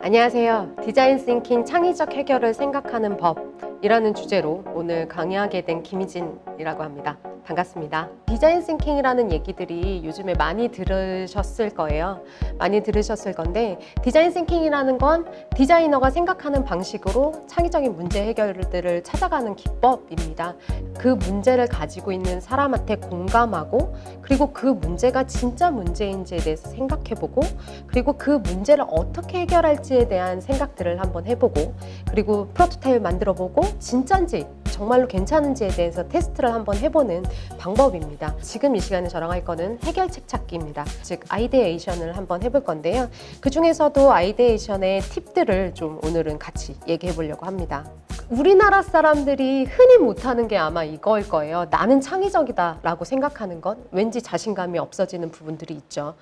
안녕하세요. 디자인 싱킹 창의적 해결을 생각하는 법이라는 주제로 오늘 강의하게 된 김희진이라고 합니다. 반갑습니다. 디자인 싱킹이라는 얘기들이 요즘에 많이 들으셨을 거예요. 많이 들으셨을 건데 디자인 싱킹이라는 건 디자이너가 생각하는 방식으로 창의적인 문제 해결들을 찾아가는 기법입니다. 그 문제를 가지고 있는 사람한테 공감하고 그리고 그 문제가 진짜 문제인지에 대해서 생각해보고 그리고 그 문제를 어떻게 해결할지에 대한 생각들을 한번 해보고 그리고 프로토타입을 만들어보고 진짠지 정말로 괜찮은지에 대해서 테스트를 한번 해보는 방법입니다. 지금 이 시간에 저랑 할 거는 해결책 찾기입니다. 즉 아이데이션을 한번 해볼 건데요. 그 중에서도 아이데이션의 팁들을 좀 오늘은 같이 얘기해 보려고 합니다. 우리나라 사람들이 흔히 못하는 게 아마 이거일 거예요. 나는 창의적이다 라고 생각하는 건 왠지 자신감이 없어지는 부분들이 있죠.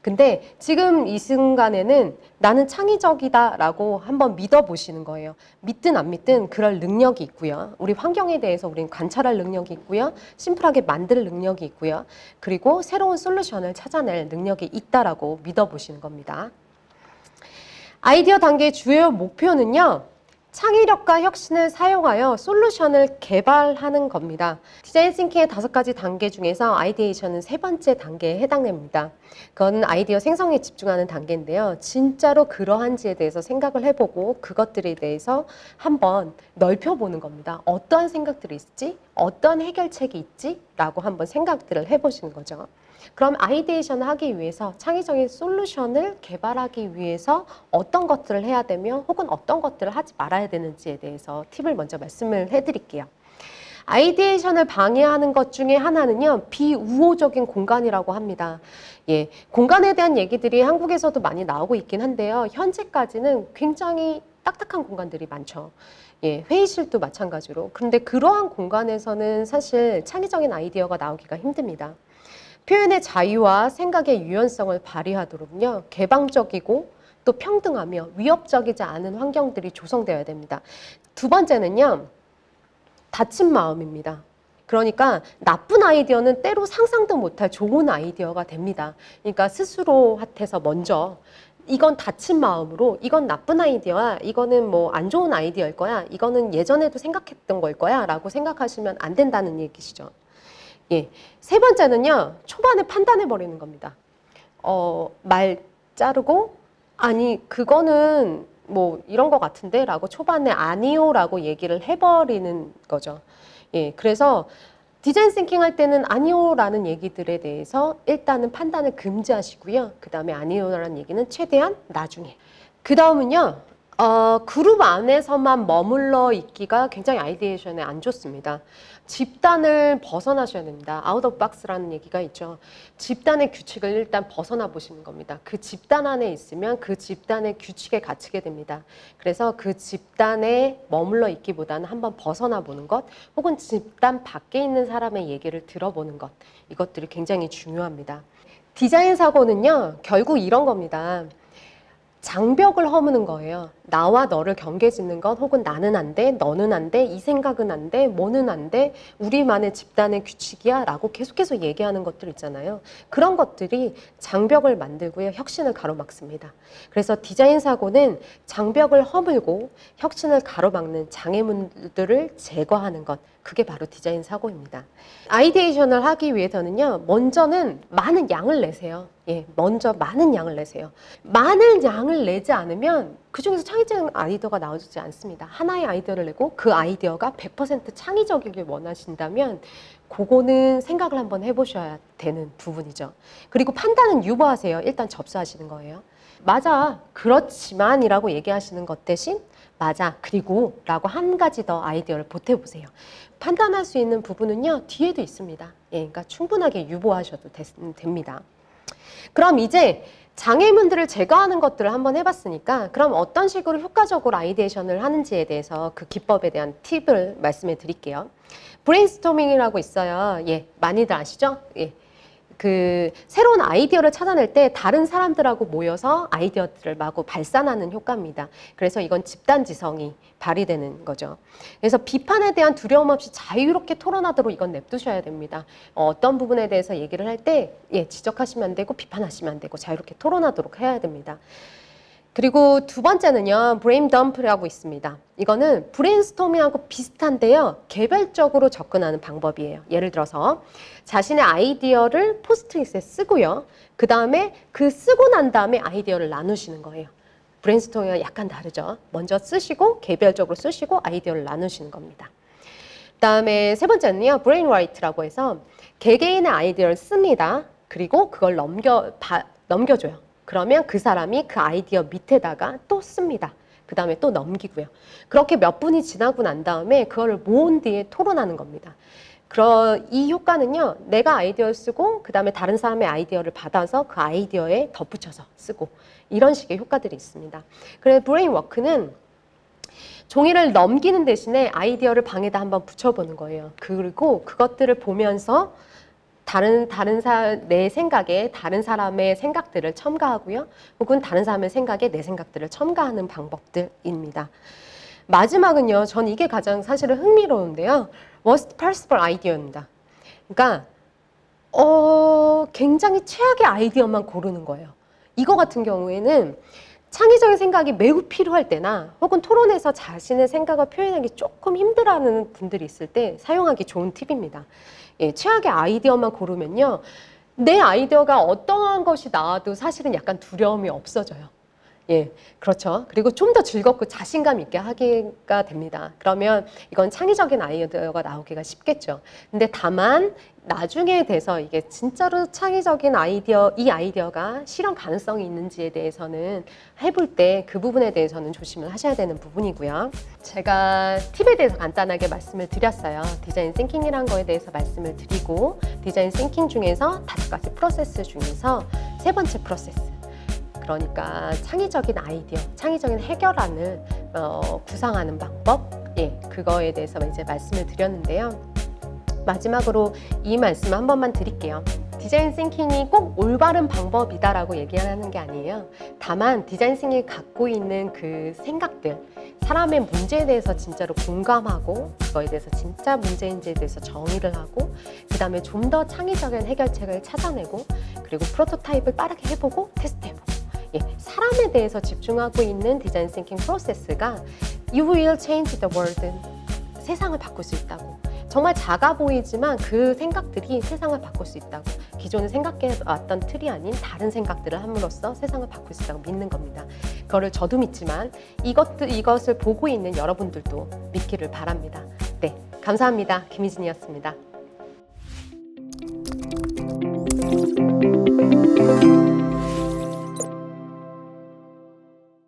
근데 지금 이 순간에는 나는 창의적이다 라고 한번 믿어보시는 거예요. 믿든 안 믿든 그럴 능력이 있고요. 우리 환경에 대해서 우리는 관찰할 능력이 있고요. 심플하게 만들 능력이 있고요. 그리고 새로운 솔루션을 찾아낼 능력이 있다라고 믿어보시는 겁니다. 아이디어 단계의 주요 목표는요. 창의력과 혁신을 사용하여 솔루션을 개발하는 겁니다. 디자인 싱킹의 다섯 가지 단계 중에서 아이디에이션은 세 번째 단계에 해당됩니다. 그건 아이디어 생성에 집중하는 단계인데요. 진짜로 그러한지에 대해서 생각을 해보고 그것들에 대해서 한번 넓혀보는 겁니다. 어떠한 생각들이 있지? 어떤 해결책이 있지? 라고 한번 생각들을 해보시는 거죠. 그럼 아이데이션을 하기 위해서 창의적인 솔루션을 개발하기 위해서 어떤 것들을 해야 되며 혹은 어떤 것들을 하지 말아야 되는지에 대해서 팁을 먼저 말씀을 해드릴게요. 아이디에이션을 방해하는 것 중에 하나는요, 비우호적인 공간이라고 합니다. 예, 공간에 대한 얘기들이 한국에서도 많이 나오고 있긴 한데요. 현재까지는 굉장히 딱딱한 공간들이 많죠. 예, 회의실도 마찬가지로. 그런데 그러한 공간에서는 사실 창의적인 아이디어가 나오기가 힘듭니다. 표현의 자유와 생각의 유연성을 발휘하도록요, 개방적이고 또 평등하며 위협적이지 않은 환경들이 조성되어야 됩니다. 두 번째는요, 다친 마음입니다. 그러니까 나쁜 아이디어는 때로 상상도 못할 좋은 아이디어가 됩니다. 그러니까 스스로한테서 먼저 이건 다친 마음으로 이건 나쁜 아이디어야 이거는 뭐 안 좋은 아이디어일 거야 이거는 예전에도 생각했던 걸 거야 라고 생각하시면 안 된다는 얘기시죠. 예. 세 번째는요, 초반에 판단해 버리는 겁니다. 어, 말 자르고, 아니, 그거는 뭐 이런 거 같은데? 라고 초반에 아니요 라고 얘기를 해버리는 거죠. 예. 그래서 디자인 싱킹 할 때는 아니요 라는 얘기들에 대해서 일단은 판단을 금지하시고요. 그 다음에 아니요 라는 얘기는 최대한 나중에. 그 다음은요, 어, 그룹 안에서만 머물러 있기가 굉장히 아이디에이션에 안 좋습니다. 집단을 벗어나셔야 됩니다. 아웃 오브 박스라는 얘기가 있죠. 집단의 규칙을 일단 벗어나 보시는 겁니다. 그 집단 안에 있으면 그 집단의 규칙에 갇히게 됩니다. 그래서 그 집단에 머물러 있기보다는 한번 벗어나 보는 것, 혹은 집단 밖에 있는 사람의 얘기를 들어보는 것, 이것들이 굉장히 중요합니다. 디자인 사고는요, 결국 이런 겁니다. 장벽을 허무는 거예요. 나와 너를 경계 짓는 것 혹은 나는 안 돼, 너는 안 돼, 이 생각은 안 돼, 뭐는 안 돼, 우리만의 집단의 규칙이야 라고 계속해서 얘기하는 것들 있잖아요. 그런 것들이 장벽을 만들고요. 혁신을 가로막습니다. 그래서 디자인 사고는 장벽을 허물고 혁신을 가로막는 장애물들을 제거하는 것. 그게 바로 디자인 사고입니다. 아이디에이션을 하기 위해서는요, 먼저는 많은 양을 내세요. 예, 먼저 많은 양을 내세요. 많은 양을 내지 않으면 그 중에서 창의적인 아이디어가 나오지 않습니다. 하나의 아이디어를 내고 그 아이디어가 100% 창의적이길 원하신다면 그거는 생각을 한번 해보셔야 되는 부분이죠. 그리고 판단은 유보하세요. 일단 접수하시는 거예요. 맞아, 그렇지만이라고 얘기하시는 것 대신 맞아, 그리고 라고 한 가지 더 아이디어를 보태보세요. 판단할 수 있는 부분은요, 뒤에도 있습니다. 예, 그러니까 충분하게 유보하셔도 됐, 됩니다. 그럼 이제 장애물들을 제거하는 것들을 한번 해봤으니까 그럼 어떤 식으로 효과적으로 아이디에이션을 하는지에 대해서 그 기법에 대한 팁을 말씀해 드릴게요. 브레인스토밍이라고 있어요. 예, 많이들 아시죠? 예. 그 새로운 아이디어를 찾아낼 때 다른 사람들하고 모여서 아이디어들을 마구 발산하는 효과입니다. 그래서 이건 집단 지성이 발휘되는 거죠. 그래서 비판에 대한 두려움 없이 자유롭게 토론하도록 이건 냅두셔야 됩니다. 어, 어떤 부분에 대해서 얘기를 할 때 예, 지적하시면 안 되고 비판하시면 안 되고 자유롭게 토론하도록 해야 됩니다. 그리고 두 번째는요, 브레인 덤프라고 있습니다. 이거는 브레인스토밍하고 비슷한데요, 개별적으로 접근하는 방법이에요. 예를 들어서 자신의 아이디어를 포스트잇에 쓰고요. 그 다음에 그 쓰고 난 다음에 아이디어를 나누시는 거예요. 브레인스토밍과 약간 다르죠. 먼저 쓰시고 개별적으로 쓰시고 아이디어를 나누시는 겁니다. 그다음에 세 번째는요, 브레인 라이트라고 해서 개개인의 아이디어를 씁니다. 그리고 그걸 넘겨 바, 넘겨줘요. 그러면 그 사람이 그 아이디어 밑에다가 또 씁니다. 그 다음에 또 넘기고요. 그렇게 몇 분이 지나고 난 다음에 그거를 모은 뒤에 토론하는 겁니다. 그러, 이 효과는요, 내가 아이디어를 쓰고, 그 다음에 다른 사람의 아이디어를 받아서 그 아이디어에 덧붙여서 쓰고, 이런 식의 효과들이 있습니다. 그래서 브레인 워크는 종이를 넘기는 대신에 아이디어를 방에다 한번 붙여보는 거예요. 그리고 그것들을 보면서 다른 다른 사, 내 생각에 다른 사람의 생각들을 첨가하고요. 혹은 다른 사람의 생각에 내 생각들을 첨가하는 방법들입니다. 마지막은요. 전 이게 가장 사실은 흥미로운데요. worst possible idea입니다. 그러니까 어, 굉장히 최악의 아이디어만 고르는 거예요. 이거 같은 경우에는 창의적인 생각이 매우 필요할 때나 혹은 토론에서 자신의 생각을 표현하기 조금 힘들어하는 분들이 있을 때 사용하기 좋은 팁입니다. 예, 최악의 아이디어만 고르면요. 내 아이디어가 어떠한 것이 나와도 사실은 약간 두려움이 없어져요. 예, 그렇죠. 그리고 좀 더 즐겁고 자신감 있게 하기가 됩니다. 그러면 이건 창의적인 아이디어가 나오기가 쉽겠죠. 근데 다만 나중에 돼서 이게 진짜로 창의적인 아이디어, 이 아이디어가 실현 가능성이 있는지에 대해서는 해볼 때 그 부분에 대해서는 조심을 하셔야 되는 부분이고요. 제가 팁에 대해서 간단하게 말씀을 드렸어요. 디자인 싱킹이란 거에 대해서 말씀을 드리고 디자인 싱킹 중에서 다섯 가지 프로세스 중에서 세 번째 프로세스. 그러니까 창의적인 아이디어, 창의적인 해결안을 어, 구상하는 방법, 예, 그거에 대해서 이제 말씀을 드렸는데요. 마지막으로 이 말씀 한 번만 드릴게요. 디자인 싱킹이 꼭 올바른 방법이다라고 얘기하는 게 아니에요. 다만 디자인 싱킹이 갖고 있는 그 생각들, 사람의 문제에 대해서 진짜로 공감하고 그거에 대해서 진짜 문제인지에 대해서 정의를 하고 그 다음에 좀 더 창의적인 해결책을 찾아내고 그리고 프로토타입을 빠르게 해보고 테스트해보고 예, 예, 사람에 대해서 집중하고 있는 디자인 싱킹 프로세스가 You will change the world. 세상을 바꿀 수 있다고. 정말 작아 보이지만 그 생각들이 세상을 바꿀 수 있다고. 기존에 생각해 왔던 틀이 아닌 다른 생각들을 함으로써 세상을 바꿀 수 있다고 믿는 겁니다. 그거를 저도 믿지만 이것도, 이것을 보고 있는 여러분들도 믿기를 바랍니다. 네. 감사합니다. 김희진이었습니다.